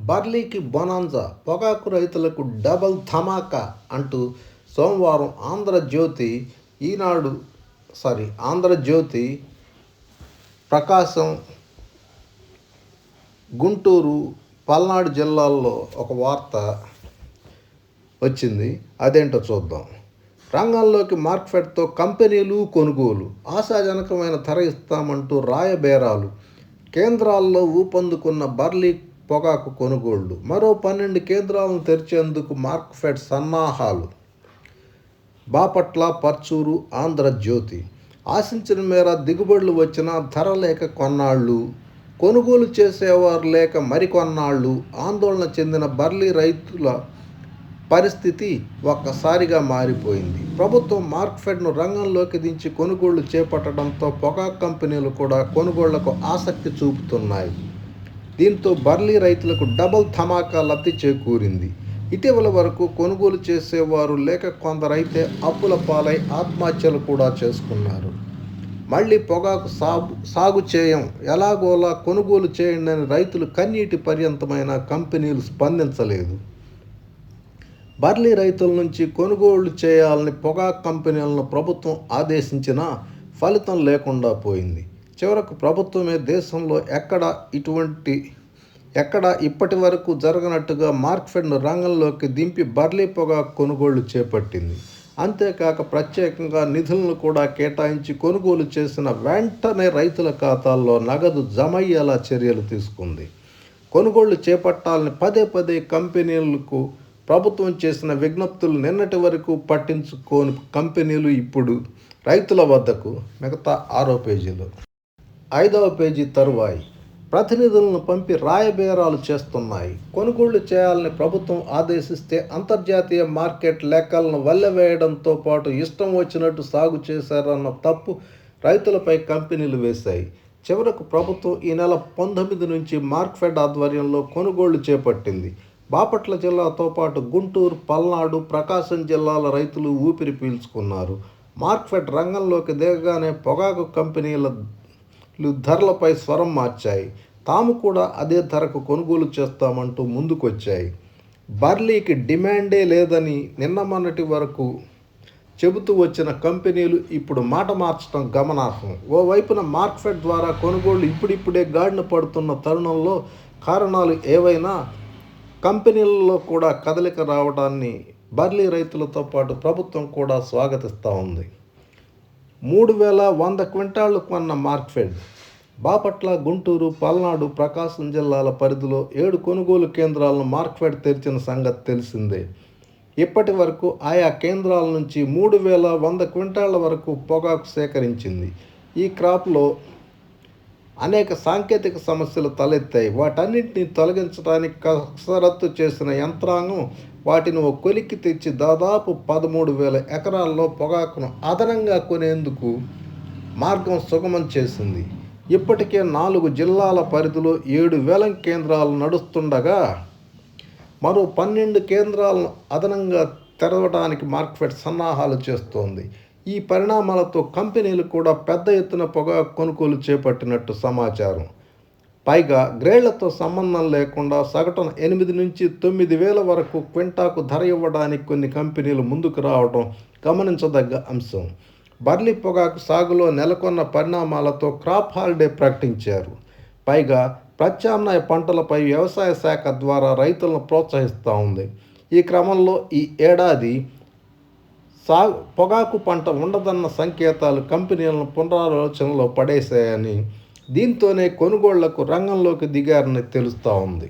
బర్లీకి bonanza పొగాకు రైతులకు double ధమాకా అంటూ సోమవారం ఆంధ్రజ్యోతి ఈనాడు సారీ ఆంధ్రజ్యోతి ప్రకాశం గుంటూరు పల్నాడు జిల్లాల్లో ఒక వార్త వచ్చింది. అదేంటో చూద్దాం. రంగంలోకి మార్క్ఫెడ్తో కంపెనీలు కొనుగోలు ఆశాజనకమైన ధర ఇస్తామంటూ రాయబేరాలు. కేంద్రాల్లో ఊపందుకున్న బర్లీ పొగాకు కొనుగోళ్ళు. మరో పన్నెండు కేంద్రాలను తెరిచేందుకు మార్క్ఫెడ్ సన్నాహాలు. బాపట్ల పర్చూరు ఆంధ్రజ్యోతి. ఆశించిన మేర దిగుబడులు వచ్చినా ధర లేక కొన్నాళ్ళు. కొనుగోలు చేసేవారు లేక మరికొన్నాళ్ళు ఆందోళన చెందిన బర్లీ రైతుల పరిస్థితి ఒక్కసారిగా మారిపోయింది. ప్రభుత్వం మార్క్ఫెడ్ను రంగంలోకి దించి కొనుగోళ్ళు చేపట్టడంతో పొగాకు కంపెనీలు కూడా కొనుగోళ్ళకు ఆసక్తి చూపుతున్నాయి. దీంతో బర్లీ రైతులకు డబల్ ధమాకా లబ్ధి చేకూరింది. ఇటీవల వరకు కొనుగోలు చేసేవారు లేక కొందరైతే అప్పుల పాలై ఆత్మహత్యలు కూడా చేసుకున్నారు. మళ్ళీ పొగాకు సాగు సాగు చేయం ఎలాగోలా కొనుగోలు చేయండి అని రైతులు కన్నీటి పర్యంతమైన కంపెనీలు స్పందించలేదు. బర్లీ రైతుల నుంచి కొనుగోళ్ళు చేయాలని పొగాకు కంపెనీలను ప్రభుత్వం ఆదేశించినా ఫలితం లేకుండా పోయింది. చివరకు ప్రభుత్వమే దేశంలో ఎక్కడ ఇటువంటి ఎక్కడ ఇప్పటి వరకు జరగనట్టుగా మార్క్ఫెడ్ను రంగంలోకి దింపి బర్లీ పొగ కొనుగోళ్ళు చేపట్టింది. అంతేకాక ప్రత్యేకంగా నిధులను కూడా కేటాయించి కొనుగోలు చేసిన వెంటనే రైతుల ఖాతాల్లో నగదు జమయ్యేలా చర్యలు తీసుకుంది. కొనుగోళ్ళు చేపట్టాలని పదే పదే కంపెనీలకు ప్రభుత్వం చేసిన విజ్ఞప్తులు నిన్నటి వరకు పట్టించుకోని కంపెనీలు ఇప్పుడు రైతుల వద్దకు మిగతా ఆరో పేజీలు. ఐదవ పేజీ తరువాయి. ప్రతినిధులను పంపి రాయబేరాలు చేస్తున్నాయి. కొనుగోళ్ళు చేయాలని ప్రభుత్వం ఆదేశిస్తే అంతర్జాతీయ మార్కెట్ లెక్కలను వల్లవేయడంతో పాటు ఇష్టం వచ్చినట్టు సాగు చేశారన్న తప్పు రైతులపై కంపెనీలు వేశాయి. చివరకు ప్రభుత్వం ఈ నెల పంతొమ్మిది నుంచి మార్క్ఫెడ్ ఆధ్వర్యంలో కొనుగోళ్ళు చేపట్టింది. బాపట్ల జిల్లాతో పాటు గుంటూరు పల్నాడు ప్రకాశం జిల్లాల రైతులు ఊపిరి పీల్చుకున్నారు. మార్క్ఫెడ్ రంగంలోకి దిగగానే పొగాకు కంపెనీల ధరలపై స్వరం మార్చాయి. తాము కూడా అదే ధరకు కొనుగోలు చేస్తామంటూ ముందుకొచ్చాయి. బర్లీకి డిమాండే లేదని నిన్న మొన్నటి వరకు చెబుతూ వచ్చిన కంపెనీలు ఇప్పుడు మాట మార్చడం గమనార్హం. ఓవైపున మార్క్ఫెడ్ ద్వారా కొనుగోళ్ళు ఇప్పుడిప్పుడే గాడిన పడుతున్న తరుణంలో కారణాలు ఏవైనా కంపెనీలలో కూడా కదలిక రావడాన్ని బర్లీ రైతులతో పాటు ప్రభుత్వం కూడా స్వాగతిస్తూ ఉంది. మూడు వేల వంద క్వింటాళ్ళు కొన్న మార్క్ఫెడ్. బాపట్ల గుంటూరు పల్నాడు ప్రకాశం జిల్లాల పరిధిలో ఏడు కొనుగోలు కేంద్రాలను మార్క్ఫెడ్ తెరిచిన సంగతి తెలిసిందే. ఇప్పటి వరకు ఆయా కేంద్రాల నుంచి మూడు వేల వంద క్వింటాళ్ళ వరకు పొగాకు సేకరించింది. ఈ క్రాప్లో అనేక సాంకేతిక సమస్యలు తలెత్తాయి. వాటన్నింటినీ తొలగించడానికి కసరత్తు చేసిన యంత్రాంగం వాటిని ఓ కొలిక్కి తెచ్చి దాదాపు పదమూడు వేల ఎకరాల్లో పొగాకును అదనంగా కొనేందుకు మార్గం సుగమం చేసింది. ఇప్పటికే నాలుగు జిల్లాల పరిధిలో ఏడు వేలం కేంద్రాలు నడుస్తుండగా మరో పన్నెండు కేంద్రాలను అదనంగా తెరవడానికి మార్కెట్ సన్నాహాలు చేస్తోంది. ఈ పరిణామాలతో కంపెనీలు కూడా పెద్ద ఎత్తున పొగాకు కొనుగోలు చేపట్టినట్టు సమాచారం. పైగా గ్రేళ్ళతో సంబంధం లేకుండా సగటున ఎనిమిది నుంచి తొమ్మిది వేల వరకు క్వింటాకు ధర ఇవ్వడానికి కొన్ని కంపెనీలు ముందుకు రావడం గమనించదగ్గ అంశం. బర్లీ పొగాకు సాగులో నెలకొన్న పరిణామాలతో క్రాప్ హాలిడే ప్రకటించారు. పైగా ప్రత్యామ్నాయ పంటలపై వ్యవసాయ శాఖ ద్వారా రైతులను ప్రోత్సహిస్తూ ఉంది. ఈ క్రమంలో ఈ ఏడాది సాగు పొగాకు పంట ఉండదన్న సంకేతాలు కంపెనీలను పునరాలోచనలో పడేశాయని దీంతోనే కొనుగోళ్ళకు రంగంలోకి దిగారని తెలుస్తూ ఉంది.